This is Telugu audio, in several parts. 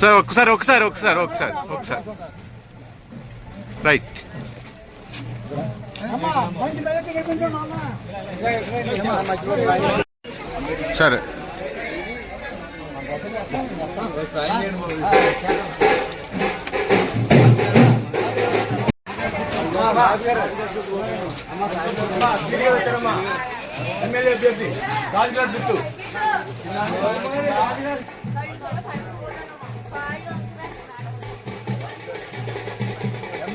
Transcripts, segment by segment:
సార్ ఒకసారి ఒకసారి ఒకసారి ఒకసారి ఒకసారి. రైట్ సరే. ఎమ్మెల్యే అభ్యర్థి రాజుగారు చుట్టూ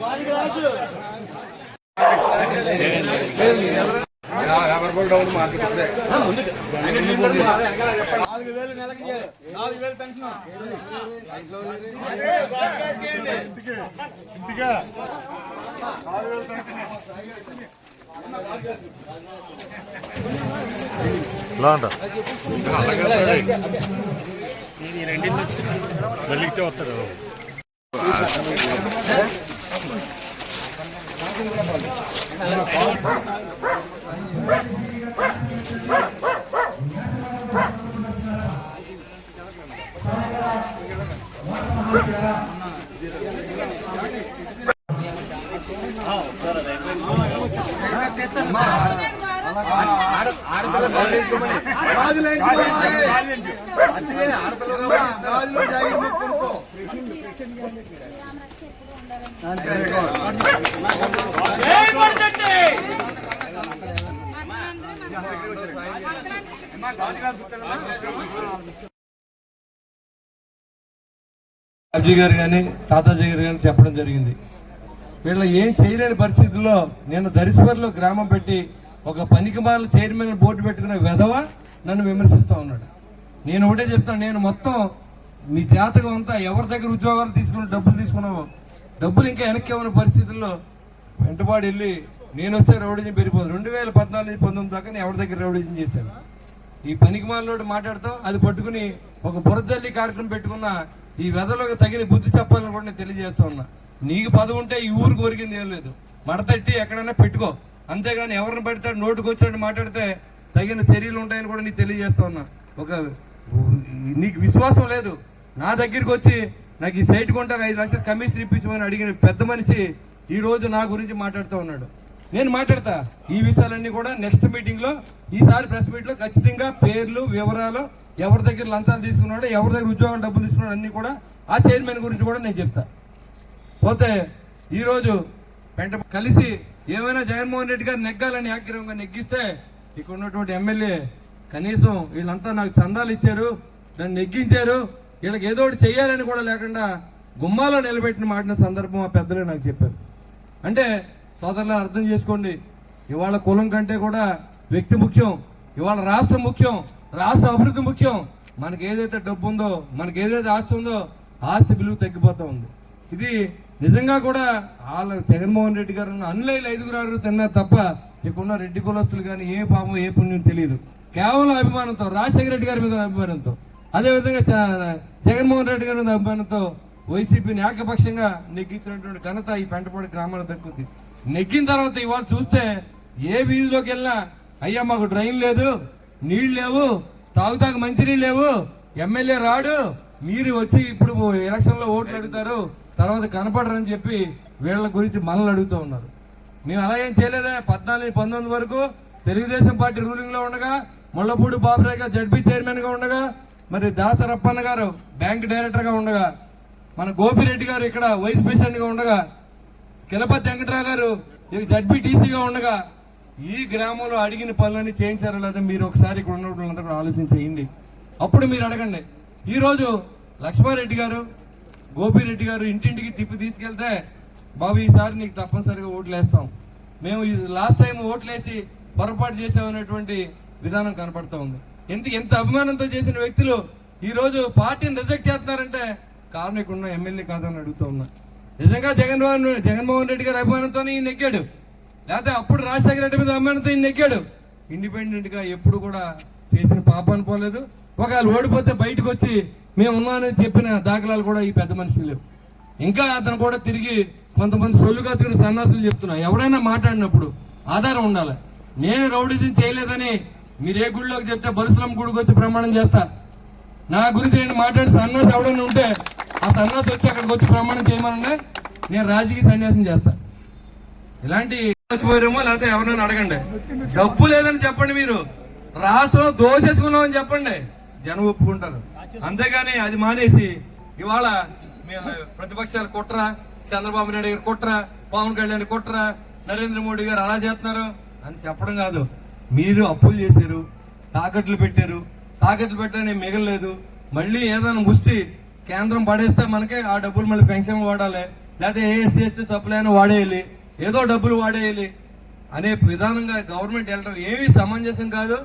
బాలిరాజు ఎమ్మెల్యే అవుతారు మరి నాలుగు వేలు నెలకి చేయాలి. నాలుగు వేలు పెన్షన్ లాంట బాబ్జీ గారు కానీ తాతాజీ గారు కానీ చెప్పడం జరిగింది. వీళ్ళ ఏం చేయలేని పరిస్థితుల్లో నేను దరిశ్వర్లో గ్రామం పెట్టి ఒక పనికిమాల చైర్మన్ బోర్డు పెట్టుకున్న వెధవ నన్ను విమర్శిస్తూ ఉన్నాడు. నేను ఒకటే చెప్తాను నేను మొత్తం మీ జాతకం అంతా ఎవరి దగ్గర ఉద్యోగాలు తీసుకుని డబ్బులు తీసుకున్నావో డబ్బులు ఇంకా వెనక్కి ఇవ్వని పరిస్థితుల్లో వెంటపాడు వెళ్ళి నేను వస్తే రౌడీజం పెరిగిపోదు. రెండు వేల పద్నాలుగు నుంచి పంతొమ్మిది దాకా నేను ఎవరి దగ్గర రౌడీజం చేశాను. ఈ పనికిమాలోడు మాట్లాడతాం అది పట్టుకుని ఒక బురదల్లి కార్యక్రమం పెట్టుకున్న ఈ వెదలోకి తగిన బుద్ధి చెప్పాలని కూడా నేను తెలియజేస్తా ఉన్నా. నీకు పదవి ఉంటే ఈ ఊరికి ఒరిగింది ఏం లేదు. మడతట్టి ఎక్కడైనా పెట్టుకో. అంతేగాని ఎవరిని పెడతాడు నోటుకు వచ్చినట్టు మాట్లాడితే తగిన చర్యలు ఉంటాయని కూడా నీకు తెలియజేస్తా ఉన్నా. ఒక నీకు విశ్వాసం లేదు. నా దగ్గరికి వచ్చి నాకు ఈ సైట్ కొంటాక ఐదు లక్షల కమిషన్ ఇప్పించమని అడిగిన పెద్ద మనిషి ఈ రోజు నా గురించి మాట్లాడుతూ ఉన్నాడు. నేను మాట్లాడతా. ఈ విషయాలన్నీ కూడా నెక్స్ట్ మీటింగ్లో ఈసారి ప్రెస్ మీట్లో ఖచ్చితంగా పేర్లు వివరాలు ఎవరి దగ్గర లంచాలు తీసుకున్నాడో ఎవరి దగ్గర ఉద్యోగం డబ్బులు తీసుకున్నాడు అన్ని కూడా ఆ చైర్మన్ గురించి కూడా నేను చెప్తా. పోతే ఈరోజు వెంట కలిసి ఏమైనా జగన్మోహన్ రెడ్డి గారు నెగ్గాలని ఆగ్రహంగా నెగ్గిస్తే ఇక్కడ ఉన్నటువంటి ఎమ్మెల్యే కనీసం వీళ్ళంతా నాకు చందాలు ఇచ్చారు నన్ను నెగ్గించారు వీళ్ళకి ఏదో ఒకటి చేయాలని కూడా లేకుండా గుమ్మాలో నిలబెట్టిన మాటిన సందర్భం ఆ పెద్దలే నాకు చెప్పారు. అంటే సోదరులు అర్థం చేసుకోండి. ఇవాళ కులం కంటే కూడా వ్యక్తి ముఖ్యం. ఇవాళ రాష్ట్రం ముఖ్యం. రాష్ట్ర అభివృద్ధి ముఖ్యం. మనకి ఏదైతే డబ్బు ఉందో మనకి ఏదైతే ఆస్తి ఉందో ఆస్తి విలువ తగ్గిపోతూ ఉంది. ఇది నిజంగా కూడా వాళ్ళ జగన్మోహన్ రెడ్డి గారు అన్లైలు ఐదుగురు ఆరుగురు తిన్నారు తప్ప ఇక్కడున్న రెడ్డి కులస్తులు కానీ ఏ పాపం ఏ పుణ్యం తెలియదు. కేవలం అభిమానంతో రాజశేఖర రెడ్డి గారి మీద అభిమానంతో. అదేవిధంగా చ- జగన్మోహన్ రెడ్డి గారి మీద అభిమానంతో వైసీపీని ఏకపక్షంగా నెగ్గించినటువంటి ఘనత ఈ పెంటపాడు గ్రామాలకు దక్కుద్ది. నెగ్గిన తర్వాత ఇవాళ చూస్తే ఏ వీధిలోకి వెళ్ళినా అయ్యా మాకు డ్రైన్ లేదు నీళ్ళు లేవు తాగుతాకు మంచినీళ్ళు లేవు ఎమ్మెల్యే రాడు మీరు వచ్చి ఇప్పుడు ఎలక్షన్లో ఓట్లు అడుగుతారు తర్వాత కనపడరని చెప్పి వీళ్ళ గురించి మనల్ని అడుగుతూ ఉన్నారు. మేము అలా ఏం చేయలేదే పద్నాలుగు పంతొమ్మిది వరకు తెలుగుదేశం పార్టీ రూలింగ్లో ఉండగా ముళ్ళపూడి బాబురాయ్ గారు జడ్పీ చైర్మన్గా ఉండగా మరి దాసరప్పన్న గారు బ్యాంక్ డైరెక్టర్గా ఉండగా మన గోపిరెడ్డి గారు ఇక్కడ వైస్ ప్రెసిడెంట్గా ఉండగా కిలపతి వెంకట్రావు గారు జడ్బిటీసీగా ఉండగా ఈ గ్రామంలో అడిగిన పనులన్నీ చేయించారా లేదా మీరు ఒకసారి ఇక్కడ ఉన్న కూడా ఆలోచన చేయండి. అప్పుడు మీరు అడగండి. ఈరోజు లక్ష్మారెడ్డి గారు గోపిరెడ్డి గారు ఇంటింటికి తిప్పి తీసుకెళ్తే బాబు ఈసారి నీకు తప్పనిసరిగా ఓట్లు వేస్తాం మేము లాస్ట్ టైం ఓట్లేసి పొరపాటు చేసామనేటువంటి విధానం కనపడతా ఉంది. ఎంత ఎంత అభిమానంతో చేసిన వ్యక్తులు ఈరోజు పార్టీని రిజెక్ట్ చేస్తున్నారంటే కారణం ఇక్కడ ఉన్న ఎమ్మెల్యే కాదని అడుగుతూ ఉన్నా. నిజంగా జగన్మోహన్ జగన్మోహన్ రెడ్డి గారి అభిమానంతో ఈయన నెగ్గాడు. లేకపోతే అప్పుడు రాజశేఖర రెడ్డి మీద అభిమానంతో ఈయన నెగ్గాడు. ఇండిపెండెంట్గా ఎప్పుడు కూడా చేసిన పాపాన్ని పోలేదు. ఒకవేళ ఓడిపోతే బయటకు వచ్చి మేము ఉన్నామని చెప్పిన దాఖలాలు కూడా ఈ పెద్ద మనుషులు లేవు. ఇంకా అతను కూడా తిరిగి కొంతమంది సొల్లు కత్తుకుని సన్నాసులు చెప్తున్నా. ఎవరైనా మాట్లాడినప్పుడు ఆధారం ఉండాలి. నేను రౌడిజం చేయలేదని మీరు ఏ గుడిలోకి చెప్తే బరుసలం గుడికి వచ్చి ప్రమాణం చేస్తా. నా గురించి నేను మాట్లాడి సన్నాసి ఎవడైనా ఉంటే ఆ సన్యాసి వచ్చి అక్కడికి వచ్చి ప్రమాణం చేయమనండి నేను రాజకీయ సన్యాసం చేస్తా. ఇలాంటి వచ్చిపోయారేమో లేకపోతే ఎవరైనా అడగండి. డబ్బు లేదని చెప్పండి మీరు. రాష్ట్రంలో దోచేసుకున్నామని చెప్పండి. జనం ఒప్పుకుంటారు. అంతేగాని అది మానేసి ఇవాళ మేము ప్రతిపక్షాలు కుట్రా చంద్రబాబు నాయుడు గారు కుట్రా పవన్ కళ్యాణ్ కుట్రా నరేంద్ర మోడీ గారు అలా చేస్తున్నారు అని చెప్పడం కాదు. మీరు అప్పులు చేశారు తాకట్లు పెట్టారు. తాకట్లు పెట్టడానికి మిగలలేదు. మళ్ళీ ఏదైనా ముష్టి కేంద్రం పడేస్తే మనకే ఆ డబ్బులు మళ్ళీ పెన్షన్ వాడాలి లేకపోతే ఏఎస్సీ ఎస్టీ సప్లై అయినా వాడేయాలి ఏదో డబ్బులు వాడేయాలి అనే విధానంగా గవర్నమెంట్ వెళ్ళడం ఏమీ సమంజసం కాదు.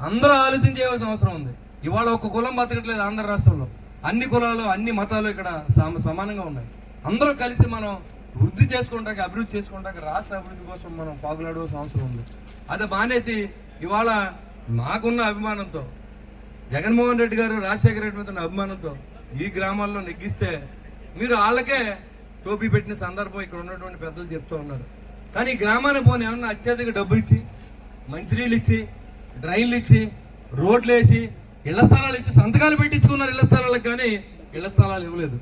అందరూ ఆలోచన చేయవలసిన అవసరం ఉంది. ఇవాళ ఒక కులం బతకట్లేదు ఆంధ్ర రాష్ట్రంలో. అన్ని కులాలు అన్ని మతాలు ఇక్కడ సమ- సమానంగా ఉన్నాయి. అందరూ కలిసి మనం వృద్ధి చేసుకుంటాక అభివృద్ధి చేసుకుంటాక రాష్ట్ర అభివృద్ధి కోసం మనం పాగులాడవలసిన అవసరం ఉంది. అది మానేసి ఇవాళ మాకున్న అభిమానంతో జగన్మోహన్ రెడ్డి గారు రాజశేఖర రెడ్డి మీద ఉన్న అభిమానంతో ఈ గ్రామాల్లో నెగ్గిస్తే మీరు వాళ్ళకే టోపీ పెట్టిన సందర్భం ఇక్కడ ఉన్నటువంటి పెద్దలు చెప్తూ ఉన్నారు. కానీ ఈ గ్రామానికి పోనీ ఏమన్నా అత్యధిక డబ్బులు ఇచ్చి మంచినీళ్ళు ఇచ్చి డ్రైన్లు ఇచ్చి రోడ్లు వేసి ఇళ్ళ స్థలాలు ఇచ్చి సంతకాలు పెట్టించుకున్నారు ఇళ్ళ స్థలాలకు కానీ ఇళ్ళ స్థలాలు ఇవ్వలేదు.